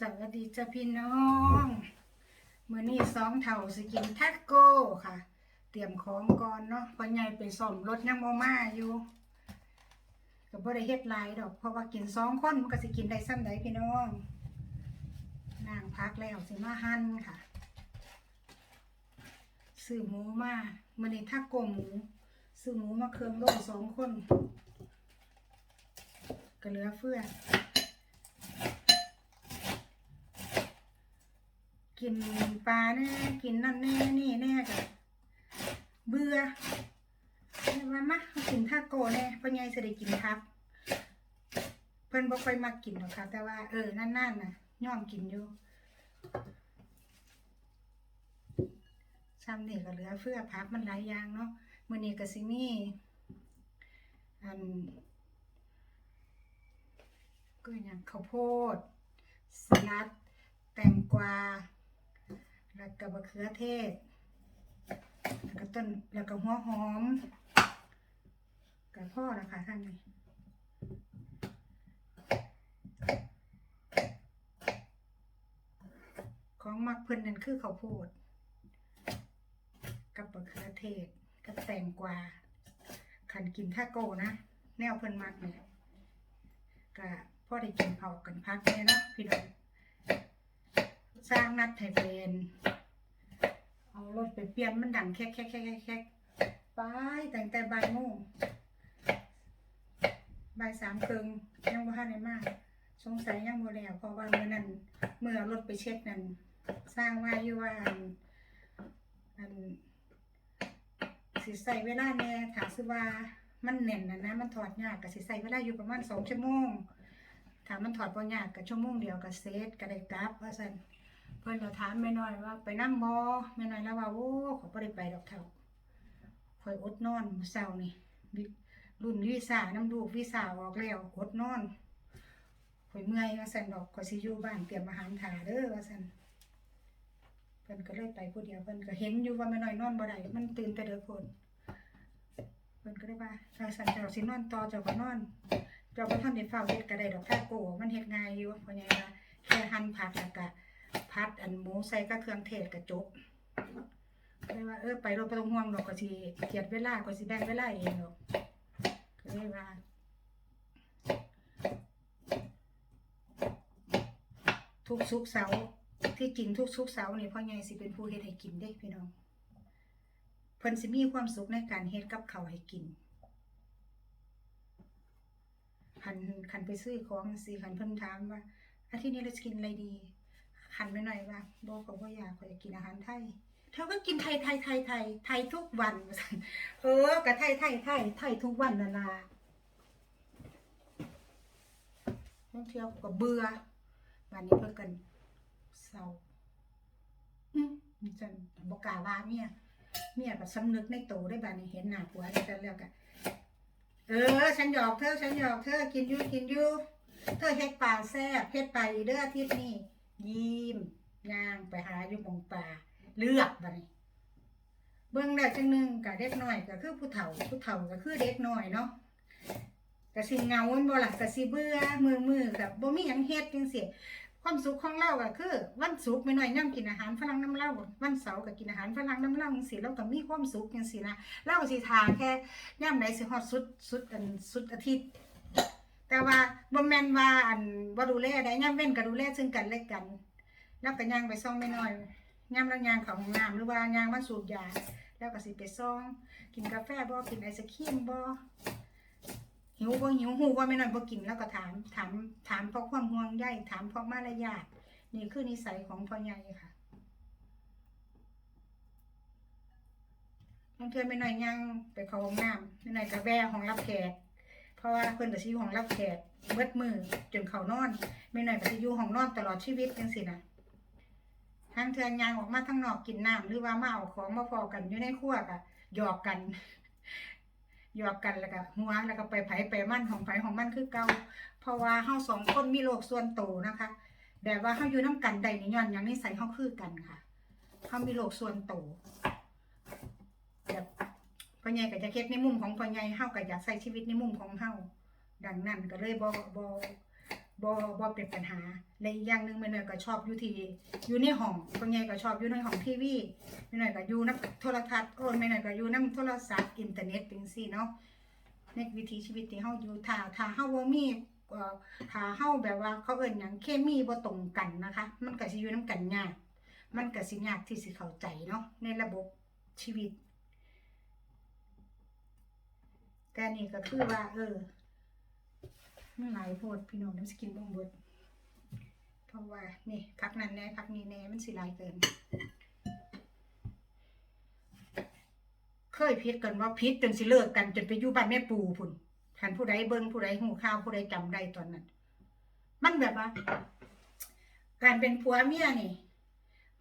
สวัสดีจ้าพี่น้องมื้อนี้สองเท่าสกินทักโก้ค่ะ เตรียมของก่อนเนาะพ่อใหญ่ไปซ่อมรถยังบ่มาอยู่ก็บ่ได้เฮ็ดลายดอก เพราะว่ากินสองคนมันก็สิกินได้ซ้ำใดพี่น้องนางพักแล้วสิมาหั่นค่ะซื้อหมูมามื้อนี้ทักโก้หมูซื้อหมูมาเครื่องโลสองคนก็เหลือเฟือ กินปลาแน่กินนั่นแน่นี่แน่กับเบื่อเลยว่ามากินทาโกแน่พ่อใหญ่จะได้กินครับ เพิ่นบ่ค่อยมักกินหรอกค่ะ แต่ว่าเออนั่นๆน่ะย่อมกินอยู่ซ้ำนี่ก็เหลือเฟือพักมันหลายอย่างเนาะมื้อนี้ก็สิมีอันก็อย่างข้าวโพดสลัดแตงกวา แล้วก็มะเขือเทศ แล้วก็ต้น แล้วก็หัวหอมกับพ่อนะคะท่านนี้ของมักเพิ่นนั่นคือข้าวโพด กับมะเขือเทศ กับแตงกวาขันกินท่าโก้นะ แนวเพิ่นมักเนี่ยก็พ่อได้กินเผากันพักแน่เนะพี่น้อง สร้างนัดไทยเป็นเอารถไปเปลี่ยนมันดังแคกแคกแคกแคกแคกไปแต่งแต่บ่ายโมงบ่ายสามครึ่งยังบ่ทันได้มากสงสัยยังบ่แล้วเพราะว่าเมื่อนั้นเมื่อรถไปเช็คนั้นสร้างว่าอยู่ว่าอันสิใส่เวลาแน่ถามซิว่ามันแน่นนะนะมันถอดยากก็สิใส่เวลาอยู่ประมาณสองชั่วโมงถามมันถอดบ่ยากก็ชั่วโมงเดียวก็เสร็จก็ได้กลับว่าซั่น เพิ่อนก็ถามแม่น้อยว่า ไปนำบ่แม่น้อยแล้วว่าโอ้ขอบ่ได้ไปดอกเท่าข่อยอดนอนมื้อเช้านี่รุ่นวีซ่าน้ำลูกวีซ่าออกแล้วอดนอนข่อยเมื่อยว่าซั่นดอกข่อยสิอยู่บ้านเตรียมอาหารถ่าเด้อว่าซั่นเพิ่อนก็เลยไปผู้เดียวเพิ่อนก็เห็นอยู่ว่าแม่น้อยนอนบ่ได้มันตื่นแต่เด้อคนเพิ่อนก็เลยว่าถ้าซั่นเจ้าสินอนต่อเจ้าก็นอนเจ้าก็ท่านได้เฝ้าเฮ็ดก็ได้ดอกแค่โกมันเฮ็ดง่ายอยู่เพราะไงว่าแค่หั่นผักแล้วก็ พัดอันหมูใส่กับเครื่องเทศก็จบก็เลยว่าเออไปเราบ่ต้องห่วงดอกก็สิเกียดเวลาก็สิแบ่งเวลาเองดอกก็เลยว่าทุกสุกเสาที่จริงทุกสุกเสานี่พ่อใหญ่สิเป็นผู้เฮ็ดให้กินเด้พี่น้องเพิ่นสิมีความสุขในการเฮ็ดกับเขาให้กินคันคันไปซื้อของสิคันเพิ่นถามว่าอาทิตย์นี้เราจะกินอะไรดี คันไปหน่อยว่าบอกก็บ่อยากข้อยอยากกินอาหารไทยเธอก็กินไทยไทยไทยไทยไทยทุกวันว่าซั่นเออก็ไทยไทยไทยไทยทุกวันนั่นล่ะบางเที่ยวก็เบื่อวันนี้เพิ่นกันเศร้าอืมนี่จันบ่กล้าว่าเมียเมียก็สำนึกในโตได้บัดนี้เห็นหน้าผัวแล้วแต่แล้วก็เออ ฉันหยอกเธอ ฉันหยอกเธอ กินอยู่กินอยู่เธอเฮ็ดป่าแซ่บเฮ็ดไปเด้ออาทิตย์นี้ ยิ้มย่างไปหาอยู่หมองป่าเลือกบัดนี้เบิ่งได้จังหนึ่งกับเด็กน้อยก็คือผู้เฒ่าผู้เฒ่าก็คือเด็กน้อยเนาะก็สิเงาแม่นบล่ะก็สิเบื่อมือมือกับบ่มีหยังเฮ็ดจังซี่ความสุขของเราก็คือ วันศุกร์แม่น้อยย่ํกินอาหารฝรั่งน้ำเล่าวันเสาร์ก็กินอาหารฝรั่งน้ำเล่าจังซี่เราก็มีความสุขจังซี่นะเราก็สิทาแค่ย่ำไหนสิฮอดสุดสุดอันสุดอาทิตย์ แต่ว่า บ่แม่นว่าอันบ่ดูแลได้ย่ำเว้นก็ดูแลซึ่งกันและกันแล้วก็ย่างไปซ่องไม่น้อยย่ำแล้วย่างเข้าห้องน้ำหรือว่าย่างมาสูบยาแล้วก็สิไปซ่อง กินกาแฟบ่กินไอศครีมบ่หิวบ่หิวฮู้ว่าไม่น้อยบ่กินแล้วก็ถามถามถามเพราะความห่วงใยถามเพราะมารยาทนี่คือนิสัยของพ่อใหญ่ค่ะบางเทื่อไม่น้อยยังไปเข้าห้องน้ำไม่น้อยก็แว่ห้องรับแขก เพราะว่าเพิ่นก็สิอยู่ห้องรับแขกเบิดมือจนเขานอนไม่น้อยก็สิอยู่ห้องนอนตลอดชีวิตจังซี่นะทางเทื่อยางออกมาข้างนอกกินน้ำหรือว่ามาเอาของมาพอกันอยู่ในครัวก็หยอกกันหยอกกันแล้วก็หัวแล้วก็ไปไผไปมั่นของไผของมั่นคือเก่าเพราะว่าเฮาสองคนมีโลกส่วนโตวนะคะแบบว่าเฮาอยู่น้ำกันใดนี่ย้อนยังนิสัยเฮาคือกันค่ะเฮามีโลกส่วนโตวแบบ พ่อใหญ่ก็จะเฮ็ดในมุมของพ่อใหญ่เฮาก็อยากใช้ชีวิตในมุมของเฮาดังนั้นก็เลยบ่บ่บ่บ่เป็นปัญหาและอีกอย่างหนึ่งแม่น้อยก็ชอบอยู่ที่อยู่ในห้องพ่อใหญ่ก็ชอบอยู่ในห้องทีวีแม่น้อยก็อยู่นำโทรทัศน์โอ้แม่น้อยก็อยู่นำโทรศัพท์อินเทอร์เน็ตเป็นจังซี่เนาะในวิถีชีวิตที่เฮาอยู่ถ้าถ้าเฮาบ่มีอ่อถ้าเฮาแบบว่าเขาเอิ้นหยังเคมีบ่ตรงกันนะคะ มันก็สิอยู่นํกันยากมันก็สิยากที่สิเข้าใจเนาะในระบบชีวิต แต่นี่ก็คือว่า เออมันหลายโพดพี่น้องน้ำสกินบ่งบดเพราะว่านี่พักนั้นแน่พักนี้แน่มันสิลายเกิน เคยพิดกันว่าพิดจนสิเลิกกันจนไปอยู่บ้านแม่ปู่พุ่นคันผู้ใดเบิ่งผู้ใดหูข่าวผู้ใดจำได้ตอนนั้น มันแบบว่า การเป็นผัวเมียนี่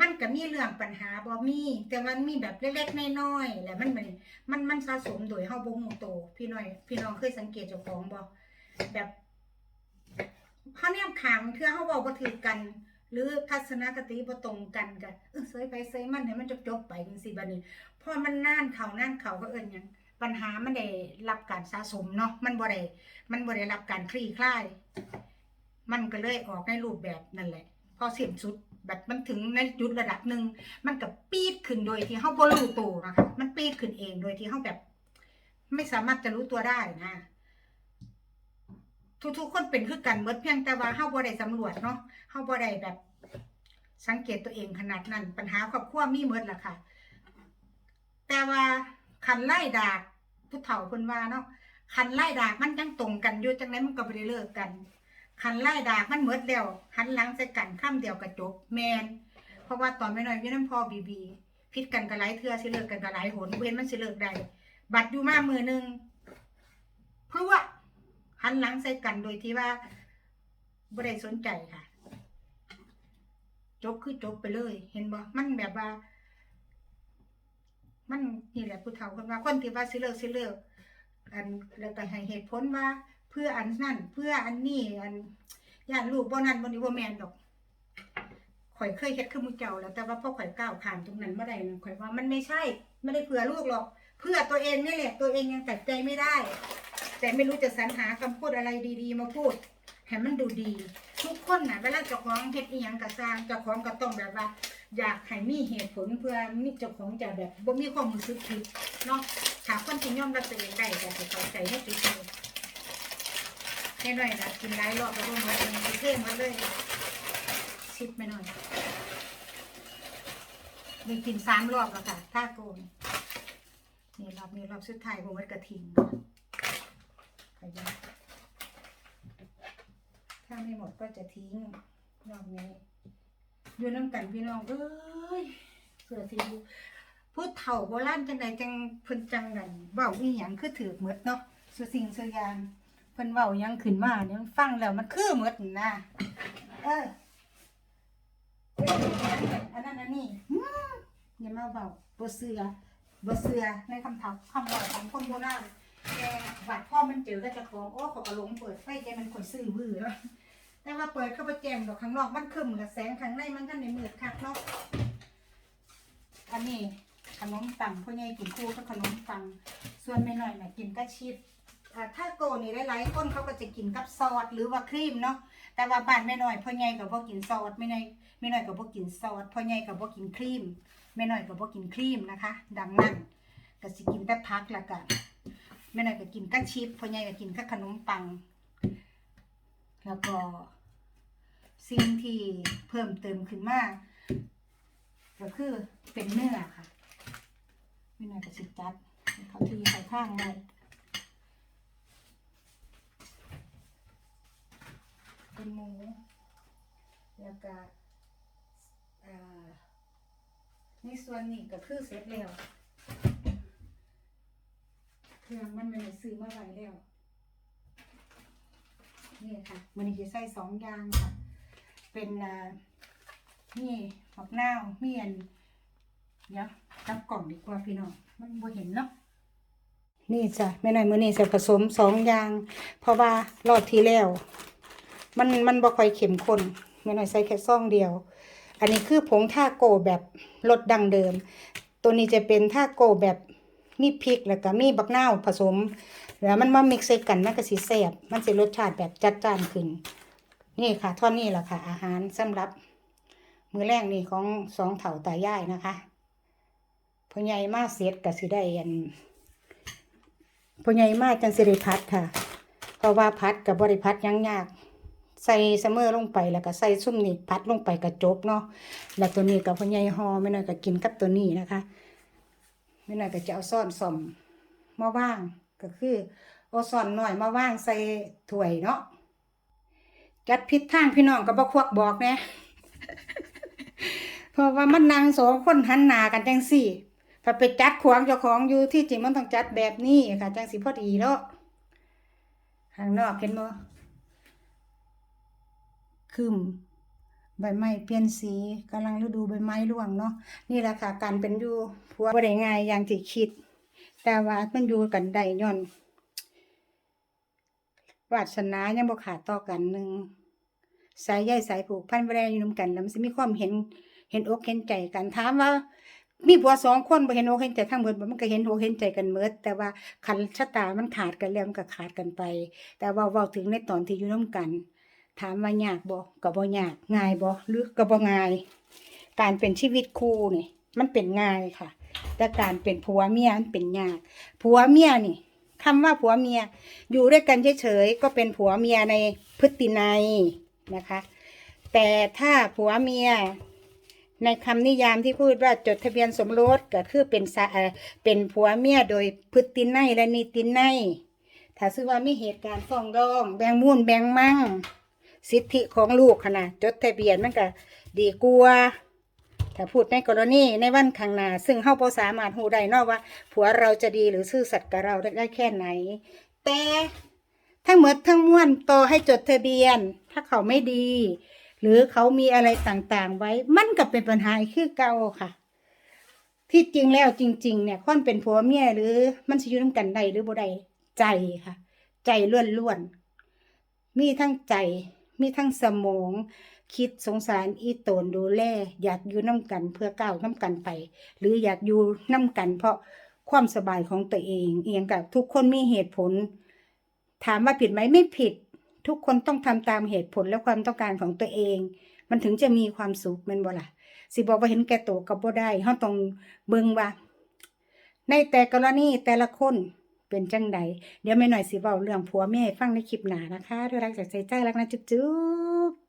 มันก็มีเรื่องปัญหาบ่มี แต่มันมีแบบเล็กๆน้อยๆแหละมันมันมันมันสะสมโดยเฮาบ่ฮู้โตพี่น้อย พี่น้องเคยสังเกตเจ้าของบ่แบบเฮาแนมขางเทื่อเฮาเว้าบ่ถือกัน หรือทัศนคติบ่ตรงกันก็เออเสยไปเสยมันให้มันจบๆไปจังซี่บัดนี้พอมันนานเข้านานเข้าก็เอิ้นหยังปัญหามันได้รับการสะสมเนาะมันบ่ได้มันบ่ได้รับการคลี่คลาย มันก็เลยออกในรูปแบบนั่นแหละ พอสิ้นสุด แบบมันถึงในจุดระดับหนึ่งมันก็ปีดขึ้นโดยที่เฮาบ่รู้ตัวนะคะมันปีดขึ้นเองโดยที่เฮาแบบ ไม่สามารถจะรู้ตัวได้นะทุกๆคนเป็นคือกันเบิดเพียงแต่ว่าเฮาบ่ได้สำรวจเนาะเฮาบ่ได้แบบ สังเกตตัวเองขนาดนั้น ปัญหาครอบครัวมีหมดล่ะค่ะ แต่ว่าคันไล่ดากผู้เฒ่าเพิ่นว่าเนาะคันไล่ดากมันยังตรงกันอยู่จังไดมันก็บ่ได้เลิกกัน คันไล่ดากมันเหมือดแล้วหันหลังใส่กันข้ามเดียวกระจบแมนเพราะว่าตอนไม่น้อยอยู่น้ำพ่อบีบีพิดกันก็หลายเทื่อสิเลิกกันก็หลายหนเว้นมันสิเลิกได้บัดอยู่มามือหนึ่งเพราะว่าหันหลังใส่กันโดยที่ว่าบ่ได้สนใจค่ะ จบคือจบไปเลย เห็นบ่มันแบบว่า มันนี่แหละผู้เฒ่าคนว่าคนที่ว่าสิเลิกสิเลิกอันแล้วก็ให้เหตุผลว่า เพื่ออันนั่นเพื่ออันนี้อันย่านลูกบ่นั่นบ่นี่บ่แม่นดอกข่อยเคยเฮ็ดคือหมู่เจ้าแล้วแต่ว่าพอข่อยก้าวข้ามตรงนั้นบ่ได้นะข่อยว่ามันไม่ใช่ ไม่ได้เพื่อลูกหรอก เพื่อตัวเองนี่แหละตัวเองยังตัดใจไม่ได้ แต่ไม่รู้จะสรรหาคำพูดอะไรดี ๆ มาพูดให้มันดูดี ทุกคนน่ะเวลาเจ้าของเฮ็ดอีหยังก็สร้างเจ้าของก็ต้องแบบว่า อยากให้มีเหตุผลเพื่อมีเจ้าของจะแบบบ่มีความรู้สึกผิดเนาะถ้าคนที่ยอมรับตัวเองได้ก็ให้เข้าใจให้จุดนี้ ให้หน่อยนะกินหลายรอบแล้วก็มดมันเท่มาเลยชิดไปหน่อยมีกินสามรอบแล้วค่ะถ้าโกนนี่รอบนี้รอบสุดท้ายผมมันกระทิงขยันถ้าไม่หมดก็จะทิ้งรอบนี้อยู่น้ำกันพี่น้องเอ้ยเสือสีพูดเถ่าโบราณจังใดจังพิ่นจังกันเว้าอีหยังคือถือหมดเนาะสุสิ่งสุยาง เพิ่นเว้ายังขึ้นมาเนี่ยมันฟังแล้วมันคือหมดนั่นะเอออันนั้นอันนี้อย่ามาเว้าบ่เสือบ่เสือในคำถามคำว้าของคนโบราณแต่บัดพ่อมันเจอก็จะของโอ้ขาก็หลงเปิดไฟแกมันข่อยซื้อบื้อเนาะแต่ว่าเปิดเข้าไปแจงดอกข้างนอกมันคึมกับแสงข้างในมันก็ในมืดคักเนาะอันนี้ขนมปังพ่อใหญ่กินคู่กับขนมปังส่วนแม่น้อยน่ะกินกับชีส ถ้าโกนี่หลายๆคนเขาก็จะกินกับซอสหรือว่าครีมเนาะแต่ว่าบ้านแม่น้อยพ่อใหญ่ก็บ่กินซอสแม่น้อยแม่น้อยก็บ่กินซอสพ่อใหญ่ก็บ่กินครีมแม่น้อยก็บ่กินครีมนะคะ ดังนั้นก็สิกินแต่ผักละกันแม่น้อยก็กินกับชีสพ่อใหญ่ก็กินกับขนมปัง แล้วก็สิ่งที่เพิ่มเติมขึ้นมาก็คือเป็นเนื้อค่ะแม่น้อยก็สิจัดเขาทีใส่ข้างไว้ เป็นหมู แล้วก็ในส่วนนี้ก็คือเสร็จแล้ว เครื่องมันไม่ได้ซื้อมาไว้แล้ว นี่ค่ะ มันจะใส่สองอย่างค่ะ เป็นนี่ผักนาวมีอันเดี๋ยวจับกล่องดีกว่าพี่น้อง มันบ่เห็นเนาะนี่จ้ะแม่หน้อยมือนี้จะผสมสองอย่าง เพราะว่ารอบที่แล้ว มันมันบ่ค่อยเข้มข้น แม่น้อยใส่แค่ซองเดียว อันนี้คือผงท่าโกแบบรสดังเดิม ตัวนี้จะเป็นท่าโกแบบมีพริกแล้วก็มีบักนาวผสม แล้วมันมามิกซ์ใส่กันมันก็สิแซ่บมันสิรสชาติแบบจัดจ้านขึ้น นี่ค่ะท่อนนี้แหละค่ะ อาหารสำหรับ มือแรกนี่ของสองเถ่าตายายนะคะพ่อใหญ่มาเสร็จก็สิได้อันพ่อใหญ่มาจังสิได้พัดค่ะ เพราะว่าพัดกับบริพัดยังยาก ใส่เสมอลงไปแล้วก็ใส่ซุ่มนี่พัดลงไปกระจบเนาะแล้วตัวนี้กับพ่อใหญ่ห่อไม่น้อยก็กินกับตัวนี้นะคะไม่น้อยก็จะเอาซ่อนส่อมมาว่างก็คือเอาซ่อนหน่อยมาว่างใส่ถ้วยเนาะจัดพิษทางพี่น้องก็บ่ควักบอกแนะเพราะว่ามันนางสองคนหันหนากันจังสี่ถ้าไปจัดขวางเจ้าของอยู่ที่จริงมันต้องจัดแบบนี้ค่ะจังสิพอดีเนาะข้างนอกเห็นบ่ คืมใบไม้เปลี่ยนสีกำลังฤดูใบไม้ร่วงเนาะนี่แหละค่ะ การเป็นอยู่ผัวบ่ได้ง่ายอย่างที่คิด แต่ว่ามันอยู่กันได้ย้อนวาสนายังบ่ขาดต่อกันหนึ่งสายใยสายผูกพันแวรอยู่นำกันแล้วมันสิมีความเห็นเห็นอกเห็นใจกันถามว่า มีผัวสองคนบ่เห็นอกเห็นใจทั้งหมดมันก็เห็นอกเห็นใจกันเมิดแต่ว่าคันชะตามันขาดกันแล้วมันก็ขาดกันไป แต่ว่าเว้าถึงในตอนที่อยู่นํกัน ถามว่ายากบ่ก็บ่ยากง่ายบ่หรือก็บ่ง่าย การเป็นชีวิตคู่นี่มันเป็นง่ายค่ะ แต่การเป็นผัวเมียมันเป็นยากผัวเมียนี่คำว่าผัวเมียอยู่ด้วยกันเฉยๆก็เป็นผัวเมียในพฤตินัยนะคะ แต่ถ้าผัวเมียในคำนิยามที่พูดว่าจดทะเบียนสมรสก็คือเป็นเป็นผัวเมียโดยพฤตินัยและนิตินัยถ้าซื้อว่ามีเหตุการณ์ฟ้องร้อง แบ่งมูลแบ่งมั่ง สิทธิของลูกขนาดจดทะเบียนมันก็ดีกว่าถ้าพูดในกรณีในวันข้างหน้าซึ่งเฮาบ่สามารถรู้ได้นอกว่า ผัวเราจะดีหรือซื่อสัตย์กับเราได้แค่ไหน แต่ทั้งหมดทั้งมวลต่อให้จดทะเบียน ถ้าเขาไม่ดี หรือเขามีอะไรต่างๆ ไว้ มันก็เป็นปัญหาคือเก่าค่ะ ที่จริงแล้วจริง ๆ เนี่ยค่อนเป็นผัวเมียหรือมันสิอยู่นำกันได้หรือบ่ได้ใจค่ะ ใจล้วนๆมีทั้งใจ มีทั้งสมอง คิดสงสารอีตนดูแล อยากอยู่น้ำกันเพื่อก้าวน้ำกันไป หรืออยากอยู่น้ำกัน เพราะความสบายของตัวเอง เอียงกับทุกคนมีเหตุผล ถามว่าผิดไหมไม่ผิด ทุกคนต้องทำตามเหตุผลและความต้องการของตัวเอง มันถึงจะมีความสุขมันบ่ล่ะสิบอกว่าเห็นแก่ตัวกับบ่ได้เฮาต้องเบิ่งว่า ในแต่กรณีแต่ละคน เป็นจังใดเดี๋ยวไม่หน่อยสิเว้าเรื่องผัวแม่ให้ฟังในคลิปหน้านะคะด้วยรักจากใจใจรักนะจุ๊บ